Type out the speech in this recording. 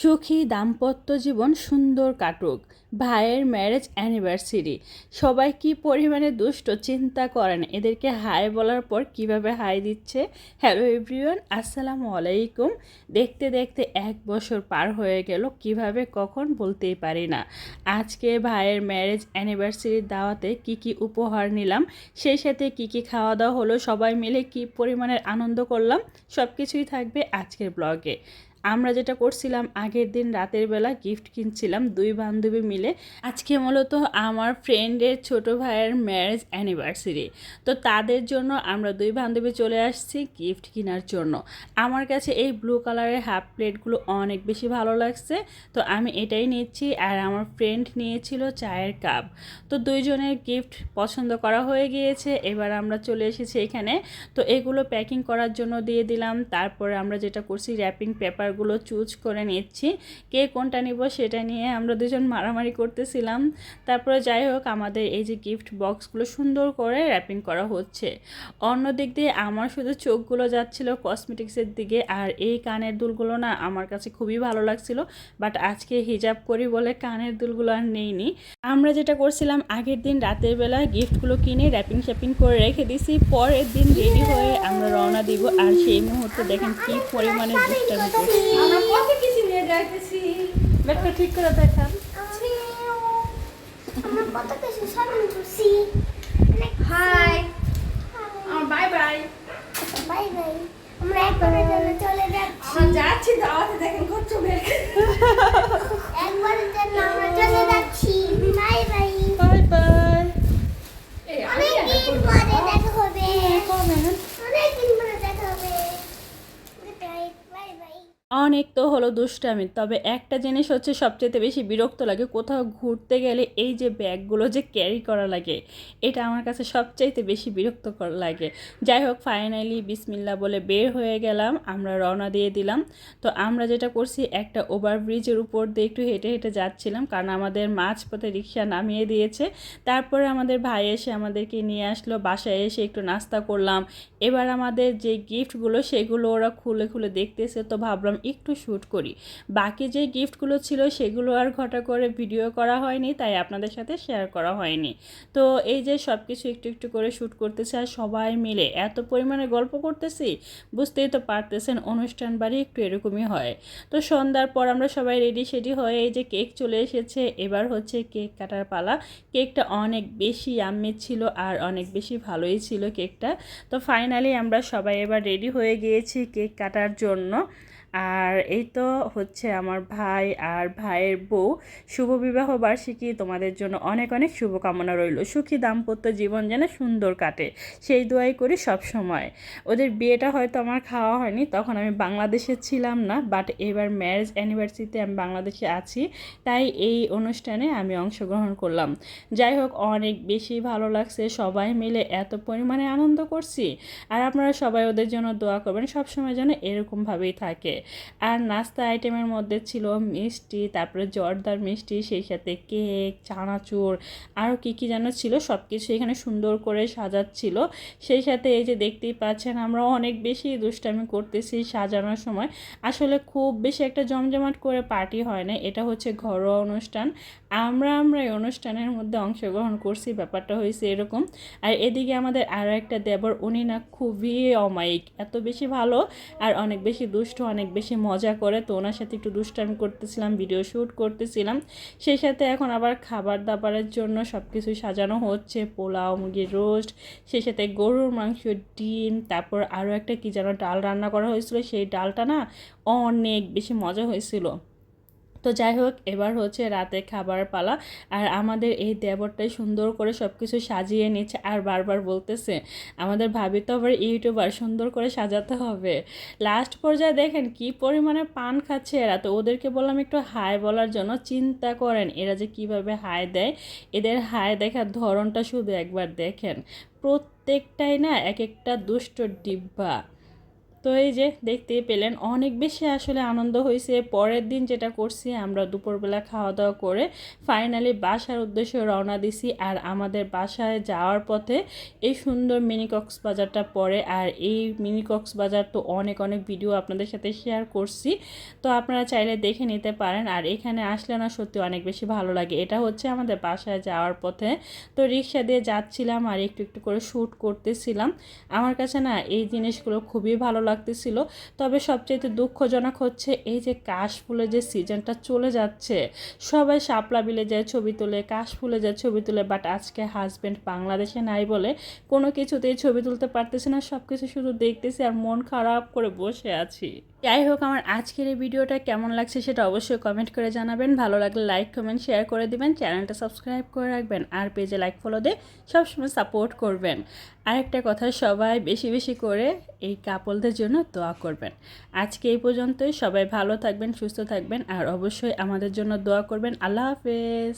সুখী দাম্পত্য জীবন সুন্দর কাটুক। ভাইয়ের ম্যারেজ অ্যানিভার্সারি। সবাই কি পরিমাণে দুষ্ট চিন্তা করেন? এদেরকে হাই বলার পর কীভাবে হাই দিচ্ছে? হ্যালো এভরিওয়ান আসসালামু আলাইকুম। দেখতে দেখতে এক বছর পার হয়ে গেল, কীভাবে কখন বলতেই পারি না। আজকে ভাইয়ের ম্যারেজ অ্যানিভার্সারির দাওয়াতে কি কি উপহার নিলাম? সেই সাথে কি কি খাওয়া দাওয়া হলো? সবাই মিলে কি পরিমাণের আনন্দ করলাম? সব কিছুই থাকবে আজকের ব্লগে। আমরা যেটা করছিলাম, আগের দিন রাতের বেলা গিফট কিনছিলাম দুই বান্ধবী মিলে। আজকে মূলত আমার ফ্রেন্ডের ছোট ভাইয়ের ম্যারেজ অ্যানিভার্সারি তো তাদের জন্য আমরা দুই বান্ধবী চলে আসছি গিফট কেনার জন্য। আমার কাছে এই ব্লু কালারের হাফ প্লেটগুলো অনেক বেশি ভালো লাগছে। তো আমি এটাই নিচ্ছি আর আমার ফ্রেন্ড নিয়েছিল চায়ের কাপ তো দুইজনের গিফট পছন্দ করা হয়ে গিয়েছে। এবার আমরা চলে এসেছি এখানে। তো এগুলো প্যাকিং করার জন্য দিয়ে দিলাম। তারপরে আমরা যেটা করছি র্যাপিং পেপারগুলো চুজ করে নিচ্ছি। কে কোনটা নিব সেটা নিয়ে আমরা দুজন মারামারি করতেছিলাম। তারপরে যাই হোক, আমাদের এই যে গিফট বক্সগুলো সুন্দর করে র্যাপিং করা হচ্ছে। অন্য দিক দিয়ে আমার শুধু চোখগুলো যাচ্ছিল কসমেটিক্সের দিকে, আর এই কানের দুলগুলো না আমার কাছে খুবই ভালো লাগছিল। বাট আজকে হিজাব করি বলে কানের দুলগুলো আর নেইনি। আমরা যেটা করছিলাম, আগের দিন রাতের বেলা গিফটগুলো কিনে র্যাপিং শ্যাপিং করে রেখে দিছি। পরের দিন রেডি হয়ে আমরা রওনা দিব। আর সেই মুহূর্তে দেখেন কি পরিমাণে দুষ্টামি করছি। আমরা কত কিছু নিয়ে যাইতেছি? ব্যাগটা ঠিক করে দেখান। আমরা কত কিছু শপিং করছি হাই। আমার বাই বাই। Bye bye. আমরা একবারের জন্য চলে যাচ্ছি। আমরা যাচ্ছি দাওয়াতে দেখেন কত বেগ একবারের জন্য আমরা চলে যাচ্ছি বাই বাই বাই বাই এই আমি অনেকদিন পরে দেখা হবে অনেকদিন পরে দেখা হবে বাই বাই বাই হলো দুষ্টামি। তবে একটা জিনিস হচ্ছে সবচেয়ে বেশি বিরক্ত লাগে, কোথাও ঘুরতে গেলে এই যে ব্যাগগুলো যে ক্যারি করা লাগে, এটা আমার কাছে সবচাইতে বেশি বিরক্তকর লাগে। যাই হোক ফাইনালি বিসমিল্লা বলে বের হয়ে গেলাম, আমরা রওনা দিয়ে দিলাম। তো আমরা যেটা করছি, একটা ওভারব্রিজের উপর দিয়ে একটু হেঁটে হেঁটে যাচ্ছিলাম, কারণ আমাদের মাঝপথে রিক্সা নামিয়ে দিয়েছে। তারপরে আমাদের ভাই এসে আমাদেরকে নিয়ে আসলো, বাসায় এসে একটু নাস্তা করলাম। এবার আমাদের যে গিফটগুলো সেগুলো ওরা খুলে খুলে দেখতেছে, তো ভাবলাম একটু শ্যুট করি। বাকি যে গিফটগুলো ছিল সেগুলো আর ঘটা করে ভিডিও করা হয়নি, তাই আপনাদের সাথে শেয়ার করা হয়নি। তো এই যে সব কিছু একটু একটু করে শ্যুট করতেছে আর সবাই মিলে এত পরিমাণে গল্প করতেছি, বুঝতেই তো পারতেছেন অনুষ্ঠান বাড়ি একটু এরকমই হয়। তো সন্ধ্যার পর আমরা সবাই রেডি সেডি হয়ে এই যে কেক চলে এসেছে, এবার হচ্ছে কেক কাটার পালা। কেকটা অনেক বেশি আম্মের ছিল আর অনেক বেশি ভালোই ছিল কেকটা তো ফাইনালি আমরা সবাই এবার রেডি হয়ে গিয়েছি কেক কাটার জন্য। আর এই তো হচ্ছে আমার ভাই আর ভাইয়ের বউ। শুভ বিবাহ বার্ষিকী তোমাদের জন্য অনেক অনেক শুভকামনা রইল। সুখী দাম্পত্য জীবন যেন সুন্দর কাটে, সেই দোয়াই করি সব সময়। ওদের বিয়েটা হয়তো আমার খাওয়া হয়নি, তখন আমি বাংলাদেশে ছিলাম না বাট এবার ম্যারেজ অ্যানিভার্সারিতে আমি বাংলাদেশে আছি, তাই এই অনুষ্ঠানে আমি অংশগ্রহণ করলাম। যাই হোক, অনেক বেশি ভালো লাগছে, সবাই মিলে এত পরিমাণে আনন্দ করছি। আর আপনারা সবাই ওদের জন্য দোয়া করবেন, সবসময় যেন এরকমভাবেই থাকে। আর নাস্তা আইটেমের মধ্যে ছিল মিষ্টি, তারপরে জর্দার মিষ্টি, সেই সাথে কেক, চানাচুর আরও কী কী যেন ছিল সব কিছু এখানে সুন্দর করে সাজাচ্ছিল। সেই সাথে এই যে দেখতেই পাচ্ছেন, আমরা অনেক বেশি দুষ্টামি করতেছি সাজানোর সময়। আসলে খুব বেশি একটা জমজমাট করে পার্টি হয় না, এটা হচ্ছে ঘরোয়া অনুষ্ঠান। আমরা আমরা এই অনুষ্ঠানের মধ্যে অংশগ্রহণ করছি, ব্যাপারটা হয়েছে এরকম। আর এদিকে আমাদের আরও একটা দেবর, উনি না খুবই অমায়িক, এত বেশি ভালো আর অনেক বেশি দুষ্ট, অনেক বেশি মজা করে তো ওনার সাথে একটু দুষ্টান করতেছিলাম ভিডিও শ্যুট করতেছিলাম। সেই সাথে এখন আবার খাবার দাবারের জন্য সব কিছুই সাজানো হচ্ছে, পোলাও, মুরগির রোস্ট সেই সাথে গরুর মাংস ডিম, তারপর আরও একটা কী যেন ডাল রান্না করা হয়েছিল, সেই ডালটা না অনেক বেশি মজা হয়েছিল। তো যাই হোক, এবার হচ্ছে রাতে খাবার পালা আর আমাদের এই দেবরটাই সুন্দর করে সব কিছু সাজিয়ে নিচ্ছে আর বারবার বলতেছে, আমাদের ভাবি তো আবার ইউটিউবার, সুন্দর করে সাজাতে হবে। লাস্ট পর্যায়ে দেখেন কি পরিমাণে পান খাচ্ছে এরা। তো ওদেরকে বললাম একটু হাই বলার জন্য, চিন্তা করেন, এরা যে কীভাবে হাই দেয়? এদের হাই দেখার ধরনটা শুধু একবার দেখেন, প্রত্যেকটাই না এক একটা দুষ্ট ডিব্বা। তো এই যে দেখতেই পেলেন, অনেক বেশি আসলে আনন্দ হয়েছে। পরের দিন যেটা করছি, আমরা দুপুরবেলা খাওয়া দাওয়া করে ফাইনালি বাসার উদ্দেশ্যে রওনা দিছি। আর আমাদের বাসায় যাওয়ার পথে এই সুন্দর মিনি কক্সবাজারটা পড়ে। আর এই মিনি কক্সবাজার তো অনেক অনেক ভিডিও আপনাদের সাথে শেয়ার করছি। তো আপনারা চাইলে দেখে নিতে পারেন। আর এখানে আসলে না সত্যি অনেক বেশি ভালো লাগে। এটা হচ্ছে আমাদের বাসায় যাওয়ার পথে। তো রিক্সা দিয়ে যাচ্ছিলাম আর একটু একটু করে শ্যুট করতেছিলাম। আমার কাছে না এই জিনিসগুলো খুবই ভালো লাগতেছিল। তবে সবচেয়ে দুঃখজনক হচ্ছে এই যে কাশফুলের যে সিজনটা চলে যাচ্ছে, সবাই শাপলা বিলে যায় ছবি তোলে কাশফুলে যায় ছবি তোলে বাট আজকে হাজব্যান্ড বাংলাদেশে নাই বলে কোনো কিছুতেই ছবি তুলতে পারতেছি না সব কিছু শুধু দেখতেছি আর মন খারাপ করে বসে আছি। যাই হোক, আমার আজকের এই ভিডিওটা কেমন লাগছে সেটা অবশ্যই কমেন্ট করে জানাবেন। ভালো লাগলে লাইক কমেন্ট শেয়ার করে দিবেন। চ্যানেলটা সাবস্ক্রাইব করে রাখবেন আর পেজে লাইক ফলো দিয়ে সবসময় সাপোর্ট করবেন। আরেকটা কথা, সবাই বেশি বেশি করে এই কাপলদের জন্য দোয়া করবেন। আজকে এই পর্যন্তই। সবাই ভালো থাকবেন, সুস্থ থাকবেন আর অবশ্যই আমাদের জন্য দোয়া করবেন। আল্লাহ হাফেজ।